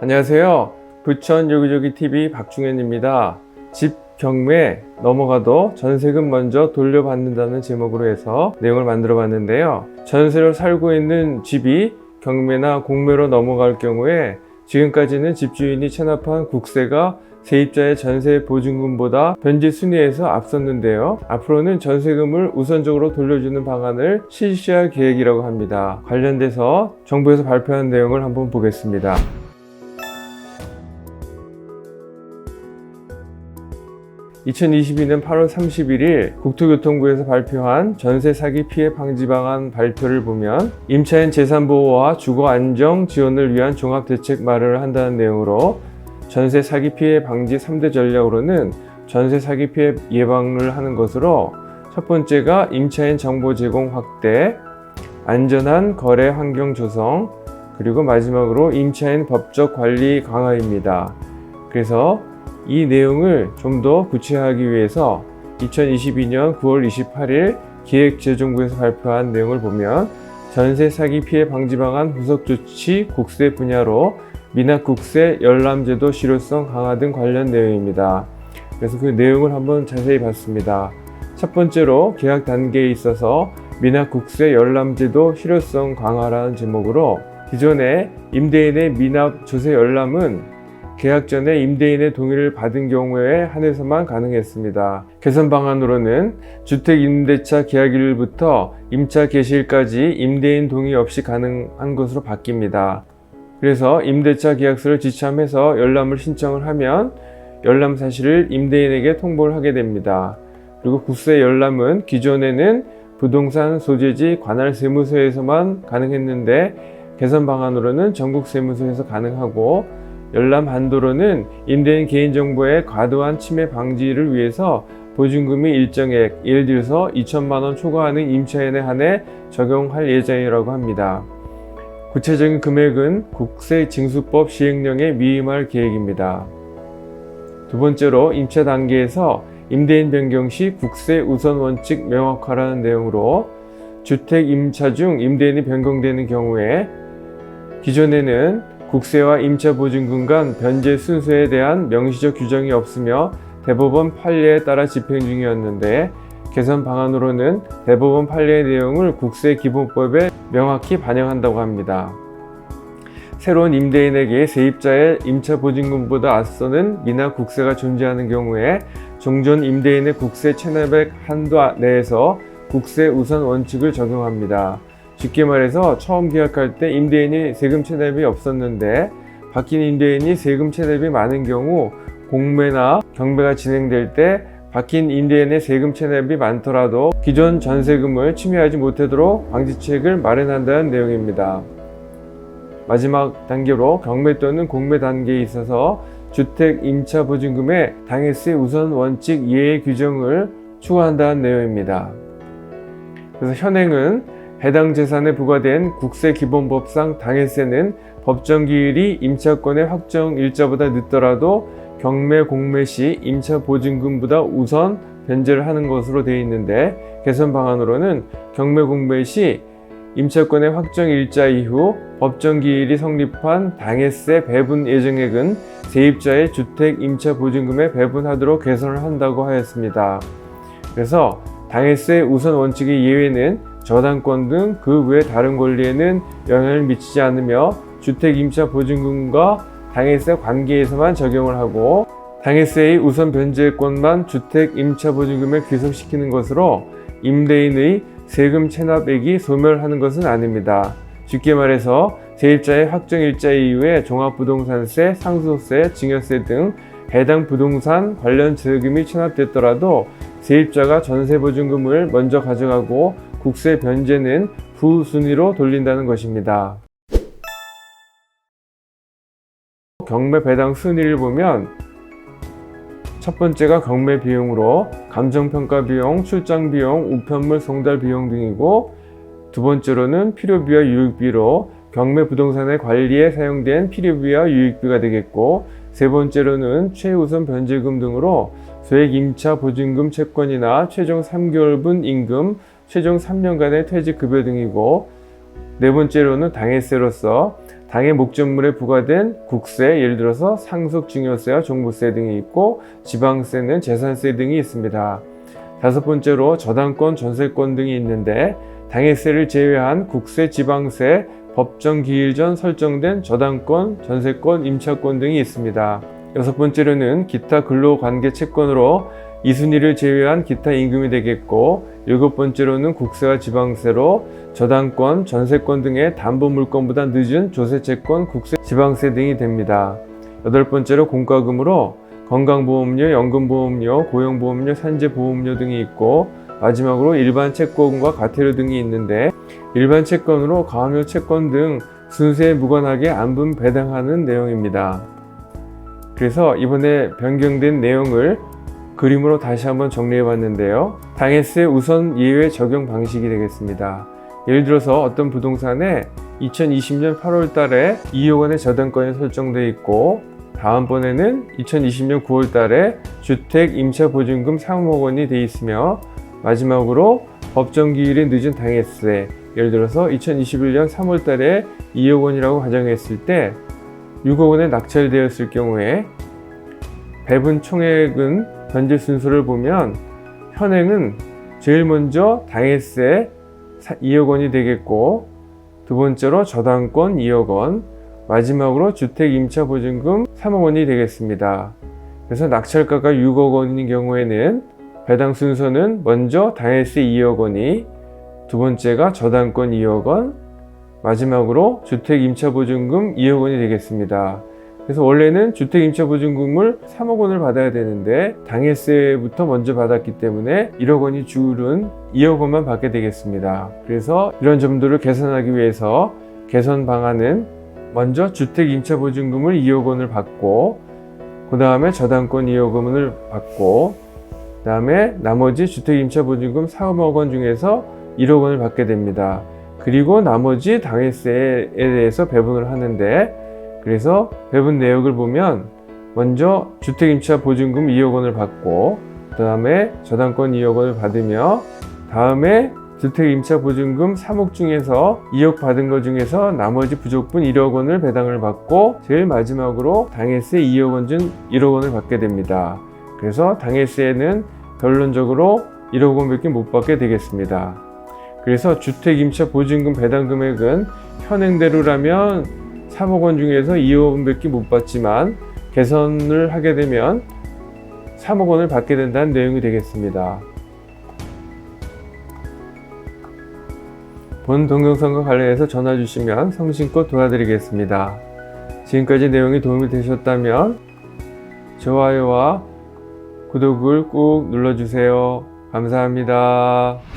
안녕하세요. 부천 여기저기 TV 박중현입니다. 집 경매 넘어가도 전세금 먼저 돌려받는다는 제목으로 해서 내용을 만들어 봤는데요. 전세로 살고 있는 집이 경매나 공매로 넘어갈 경우에 지금까지는 집주인이 체납한 국세가 세입자의 전세 보증금보다 변제 순위에서 앞섰는데요. 앞으로는 전세금을 우선적으로 돌려주는 방안을 실시할 계획이라고 합니다. 관련돼서 정부에서 발표한 내용을 한번 보겠습니다. 2022년 8월 31일 국토교통부에서 발표한 전세 사기 피해 방지 방안 발표를 보면 임차인 재산 보호와 주거 안정 지원을 위한 종합 대책 마련을 한다는 내용으로 전세 사기 피해 방지 3대 전략으로는 전세 사기 피해 예방을 하는 것으로 첫 번째가 임차인 정보 제공 확대, 안전한 거래 환경 조성, 그리고 마지막으로 임차인 법적 관리 강화입니다. 그래서 이 내용을 좀 더 구체화하기 위해서 2022년 9월 28일 기획재정부에서 발표한 내용을 보면 전세 사기 피해 방지 방안 후속 조치 국세 분야로 미납국세 열람제도 실효성 강화 등 관련 내용입니다. 그래서 그 내용을 한번 자세히 봤습니다. 첫 번째로 계약 단계에 있어서 미납국세 열람제도 실효성 강화라는 제목으로 기존의 임대인의 미납 조세 열람은 계약 전에 임대인의 동의를 받은 경우에 한해서만 가능했습니다. 개선 방안으로는 주택 임대차 계약일부터 임차 개시일까지 임대인 동의 없이 가능한 것으로 바뀝니다. 그래서 임대차 계약서를 지참해서 열람을 신청을 하면 열람 사실을 임대인에게 통보를 하게 됩니다. 그리고 국세 열람은 기존에는 부동산 소재지 관할 세무서에서만 가능했는데 개선 방안으로는 전국 세무서에서 가능하고 열람 한도로는 임대인 개인정보의 과도한 침해 방지를 위해서 보증금이 일정액, 예를 들어서 2천만 원 초과하는 임차인에 한해 적용할 예정이라고 합니다. 구체적인 금액은 국세징수법 시행령에 위임할 계획입니다. 두 번째로 임차 단계에서 임대인 변경 시 국세 우선 원칙 명확화라는 내용으로 주택 임차 중 임대인이 변경되는 경우에 기존에는 국세와 임차 보증금 간 변제 순서에 대한 명시적 규정이 없으며 대법원 판례에 따라 집행 중이었는데 개선 방안으로는 대법원 판례의 내용을 국세기본법에 명확히 반영한다고 합니다. 새로운 임대인에게 세입자의 임차 보증금보다 앞서는 미납 국세가 존재하는 경우에 종전 임대인의 국세 체납액 한도 내에서 국세 우선 원칙을 적용합니다. 쉽게 말해서 처음 계약할 때 임대인이 세금 체납이 없었는데 바뀐 임대인이 세금 체납이 많은 경우 공매나 경매가 진행될 때 바뀐 임대인의 세금 체납이 많더라도 기존 전세금을 침해하지 못하도록 방지책을 마련한다는 내용입니다. 마지막 단계로 경매 또는 공매 단계에 있어서 주택 임차 보증금의 당해세 우선 원칙 예외 규정을 추가한다는 내용입니다. 그래서 현행은 해당 재산에 부과된 국세기본법상 당해세는 법정 기일이 임차권의 확정 일자보다 늦더라도 경매 공매 시 임차 보증금보다 우선 변제를 하는 것으로 되어 있는데 개선 방안으로는 경매 공매 시 임차권의 확정 일자 이후 법정 기일이 성립한 당해세 배분 예정액은 세입자의 주택 임차 보증금에 배분하도록 개선을 한다고 하였습니다. 그래서 당해세 우선 원칙의 예외는 저당권 등 그 외 다른 권리에는 영향을 미치지 않으며 주택 임차 보증금과 당해세 관계에서만 적용을 하고 당해세의 우선 변제권만 주택 임차 보증금에 귀속시키는 것으로 임대인의 세금 체납액이 소멸하는 것은 아닙니다. 쉽게 말해서 세입자의 확정 일자 이후에 종합부동산세, 상속세, 증여세 등 해당 부동산 관련 세금이 체납됐더라도 세입자가 전세보증금을 먼저 가져가고 국세 변제는 후순위로 돌린다는 것입니다. 경매 배당 순위를 보면 첫 번째가 경매 비용으로 감정평가 비용, 출장 비용, 우편물 송달 비용 등이고 두 번째로는 필요비와 유익비로 경매 부동산의 관리에 사용된 필요비와 유익비가 되겠고 세 번째로는 최우선 변제금 등으로 소액 임차 보증금 채권이나 최종 3개월분 임금, 최종 3년간의 퇴직급여 등이고 네 번째로는 당해세로서 당의 목적물에 부과된 국세, 예를 들어서 상속 증여세와 종부세 등이 있고 지방세는 재산세 등이 있습니다. 다섯 번째로 저당권, 전세권 등이 있는데 당해세를 제외한 국세, 지방세, 법정 기일 전 설정된 저당권, 전세권, 임차권 등이 있습니다. 여섯 번째로는 기타 근로관계 채권으로 이 순위를 제외한 기타 임금이 되겠고 일곱 번째로는 국세와 지방세로 저당권, 전세권 등의 담보 물건보다 늦은 조세채권, 국세, 지방세 등이 됩니다. 여덟 번째로 공과금으로 건강보험료, 연금보험료, 고용보험료, 산재보험료 등이 있고 마지막으로 일반 채권과 과태료 등이 있는데 일반 채권으로 가압류 채권 등 순세에 무관하게 안분 배당하는 내용입니다. 그래서 이번에 변경된 내용을 그림으로 다시 한번 정리해 봤는데요. 당해세 우선 예외 적용 방식이 되겠습니다. 예를 들어서 어떤 부동산에 2020년 8월 달에 2억 원의 저당권이 설정돼 있고 다음번에는 2020년 9월 달에 주택 임차 보증금 3억 원이 돼 있으며 마지막으로 법정 기일이 늦은 당해세 예를 들어서 2021년 3월 달에 2억 원이라고 가정했을 때 6억 원에 낙찰되었을 경우에 배분 총액은 현재 순서를 보면 현행은 제일 먼저 당해세 2억 원이 되겠고 두 번째로 저당권 2억 원 마지막으로 주택 임차 보증금 3억 원이 되겠습니다. 그래서 낙찰가가 6억 원인 경우에는 배당 순서는 먼저 당해세 2억 원이 두 번째가 저당권 2억 원 마지막으로 주택 임차 보증금 2억 원이 되겠습니다. 그래서 원래는 주택 임차 보증금을 3억 원을 받아야 되는데 당해세부터 먼저 받았기 때문에 1억 원이 줄은 2억 원만 받게 되겠습니다. 그래서 이런 점들을 개선하기 위해서 개선 방안은 먼저 주택 임차 보증금을 2억 원을 받고 그 다음에 저당권 2억 원을 받고 그 다음에 나머지 주택 임차 보증금 4억 원 중에서 1억 원을 받게 됩니다. 그리고 나머지 당해세에 대해서 배분을 하는데 그래서 배분 내역을 보면 먼저 주택 임차 보증금 2억 원을 받고 그 다음에 저당권 2억 원을 받으며 다음에 주택 임차 보증금 3억 중에서 2억 받은 것 중에서 나머지 부족분 1억 원을 배당을 받고 제일 마지막으로 당해세 2억 원 중 1억 원을 받게 됩니다. 그래서 당해세는 결론적으로 1억 원밖에 못 받게 되겠습니다. 그래서 주택 임차 보증금 배당 금액은 현행대로라면 3억 원 중에서 2억 원밖에 못 받지만 개선을 하게 되면 3억 원을 받게 된다는 내용이 되겠습니다. 본 동영상과 관련해서 전화 주시면 성심껏 도와드리겠습니다. 지금까지 내용이 도움이 되셨다면 좋아요와 구독을 꾹 눌러주세요. 감사합니다.